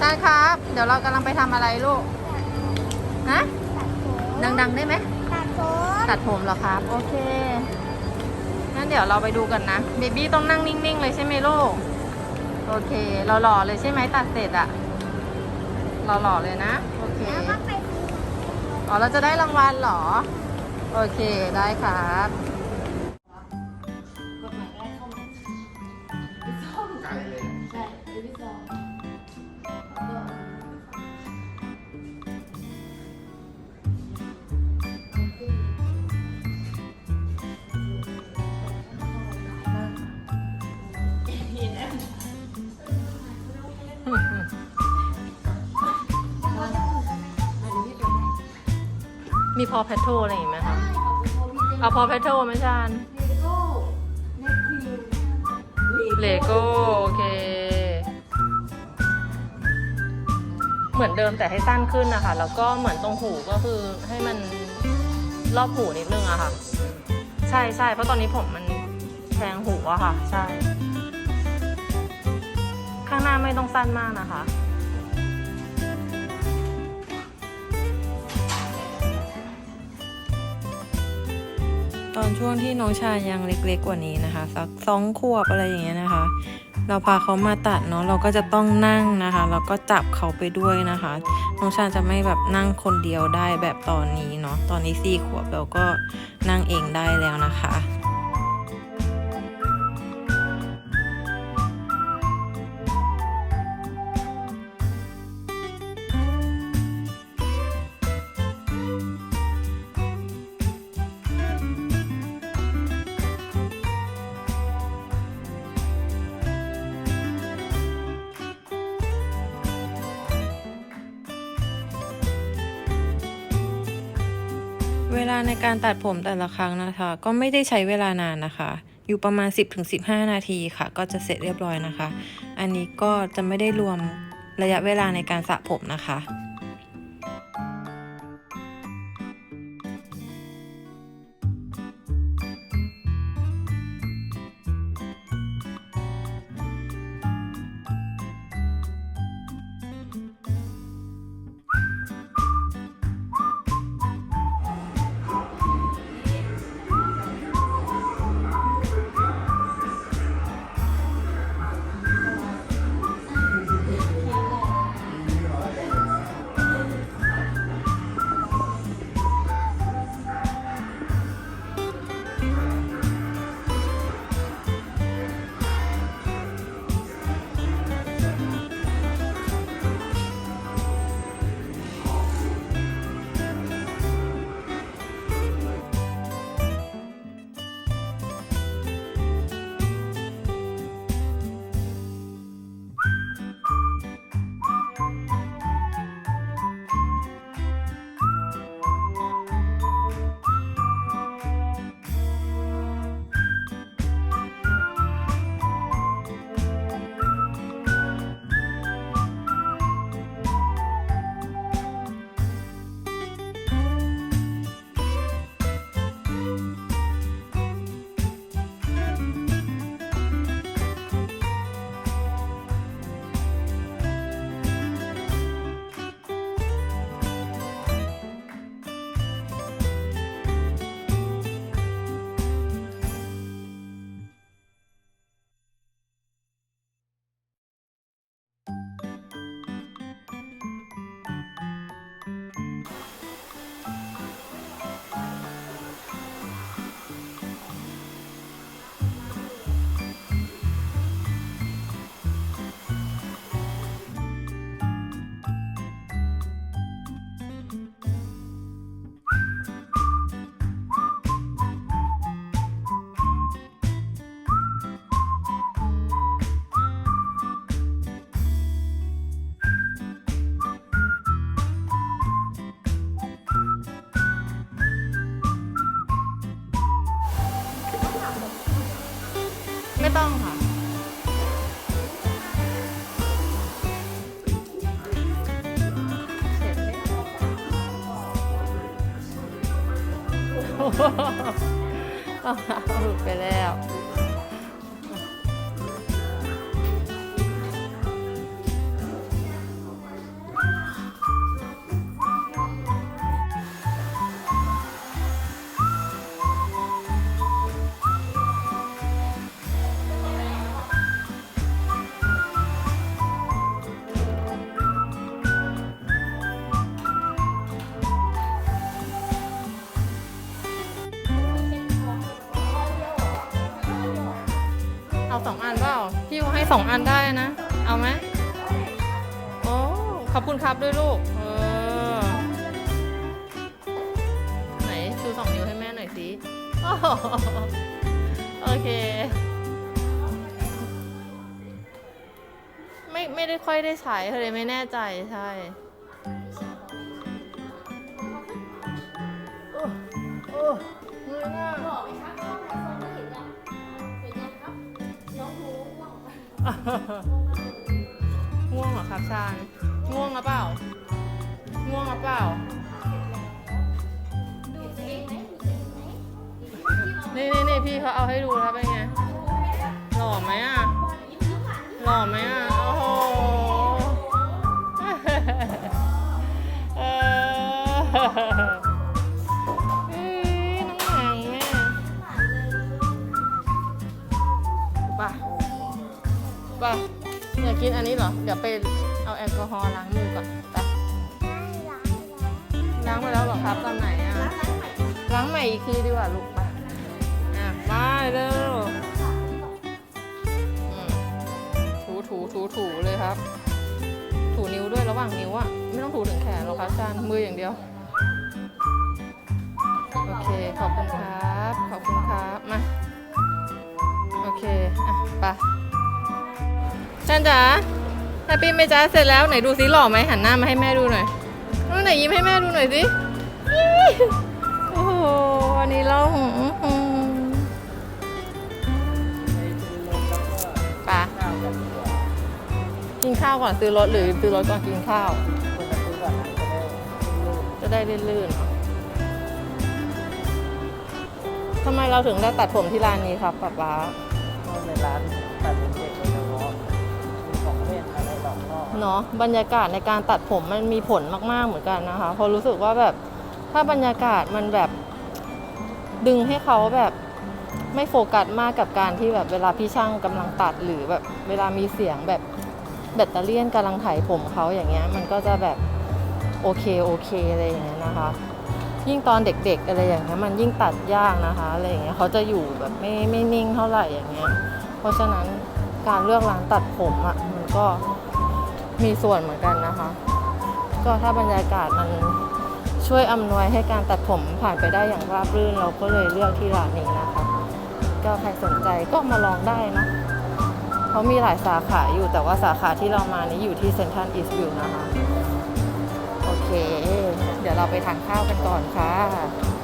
ชานครับ เดี๋ยวเรากำลังไปทำอะไรลูกฮะตัดผมดังๆได้ไหมตัดผมตัดผมเหรอครับ โอเค งั้นเดี๋ยวเราไปดูกันนะเบบี้ต้องนั่งนิ่งๆเลยใช่ไหมลูก โอเค เราหล่อเลยใช่ไหมตัดเสร็จอะเราหล่อเลยนะ โอเคแล้วก็ไปซื้ออ๋อเราจะได้รางวัลเหรอ โอเคได้ครับ มีพอแพทโทอะไรอย่างงี้ไหมคะเอาพอแพทโทไหมชานเลโก้แมคคิวเลโก้โอเค เหมือนเดิมแต่ให้สั้นขึ้นนะคะ แล้วก็เหมือนตรงหูก็คือให้มันรอบหูนิดนึงอะค่ะ ใช่ใช่เพราะตอนนี้ผมมันแทงหูอะค่ะ ใช่ ข้างหน้าไม่ต้องสั้นมากนะคะ อนช่วงที่น้องชายยังเล็กๆกว่านี้นะคะสักสองขวบอะไรอย่างเงี้ยนะคะ เราพาเขามาตัดเนาะเราก็จะต้องนั่งนะคะแล้วก็จับเขาไปด้วยนะคะ น้องชายจะไม่แบบนั่งคนเดียวได้แบบตอนนี้เนาะตอนนี้สี่ขวบเราก็นั่งเองได้แล้วนะคะ เวลาในการตัดผมแต่ละครั้งนะคะ ก็ไม่ได้ใช้เวลานานนะคะ อยู่ประมาณ 10-15 นาทีค่ะ ก็จะเสร็จเรียบร้อยนะคะ อันนี้ก็จะไม่ได้รวมระยะเวลาในการสระผมนะคะ หลุดไปแล้ว ยูให้สองอันได้นะ เอาไหมโอ้ขอบคุณครับด้วยลูก เออ ไหนชูสองนิ้วให้แม่หน่อยสิโอ้โหโอเค ไม่ไม่ได้ค่อยได้ใช้เลยไม่แน่ใจใช่โอ้เหนื่อยมาก ง่วงเหรอครับชาญง่วงหรือเปล่า ง่วงหรือเปล่าดูจริงไหมดูจริงไหมนี่นี่นี่พี่เขาเอาให้ดูแล้วเป็นไง ป่ะอยากกินอันนี้เหรอ เดี๋ยวไปเอาแอลกอฮอล์ล้างมือก่อนไปล้างไปแล้วเหรอครับตอนไหนอะ ล้างใหม่อีกทีดีกว่าลูกไปอะมาเร็วอืมถูถูถูถูเลยครับ ถูนิ้วด้วยระหว่างนิ้วอะ ไม่ต้องถูถึงแขนหรอกครับอาจารย์มืออย่างเดียว โอเค ขอบคุณครับ ขอบคุณครับ มา โอเค อะไป จันจ๋าแฮปปี้ไหมจ๊ะเสร็จแล้วไหนดูซิหล่อไหมหันหน้ามาให้แม่ดูหน่อยนู่นไหนยิ้มให้แม่ดูหน่อยสิอี้โอ้โหวันนี้เราหืมหืมไปกินข้าวก่อนซื้อรถหรือซื้อรถก่อนกินข้าว จะได้ลื่นๆเนทำไมเราถึงได้ตัดผมที่ร้านนี้ครับป๊าป๊าในร้าน เนาะบรรยากาศในการตัดผมมันมีผลมากๆเหมือนกันนะคะเพราะรู้สึกว่าแบบถ้าบรรยากาศมันแบบดึงให้เขาแบบไม่โฟกัสมากกับการที่แบบเวลาพี่ช่างกำลังตัดหรือแบบเวลามีเสียงแบบแบตเตอรี่ยนกำลังไถผมเขาอย่างเงี้ยมันก็จะแบบโอเคโอเคอะไรอย่างเงี้ยนะคะ ยิ่งตอนเด็กๆอะไรอย่างเงี้ยมันยิ่งตัดยากนะคะอะไรอย่างเงี้ยเขาจะอยู่แบบไม่ไม่นิ่งเท่าไหร่อย่างเงี้ยเพราะฉะนั้นการเลือกร้านตัดผมอะ่ะมันก็ มีส่วนเหมือนกันนะคะ ก็ถ้าบรรยากาศมันช่วยอำนวยให้การตัดผมผ่านไปได้อย่างราบรื่น เราก็เลยเลือกที่ร้านนี้นะคะก็ใครสนใจก็มาลองได้นะเขามีหลายสาขาอยู่แต่ว่าสาขาที่เรามานี้อยู่ที่เซ็นทรัลอีสต์วิวนะคะ โอเค เดี๋ยวเราไปทานข้าวกันก่อนค่ะ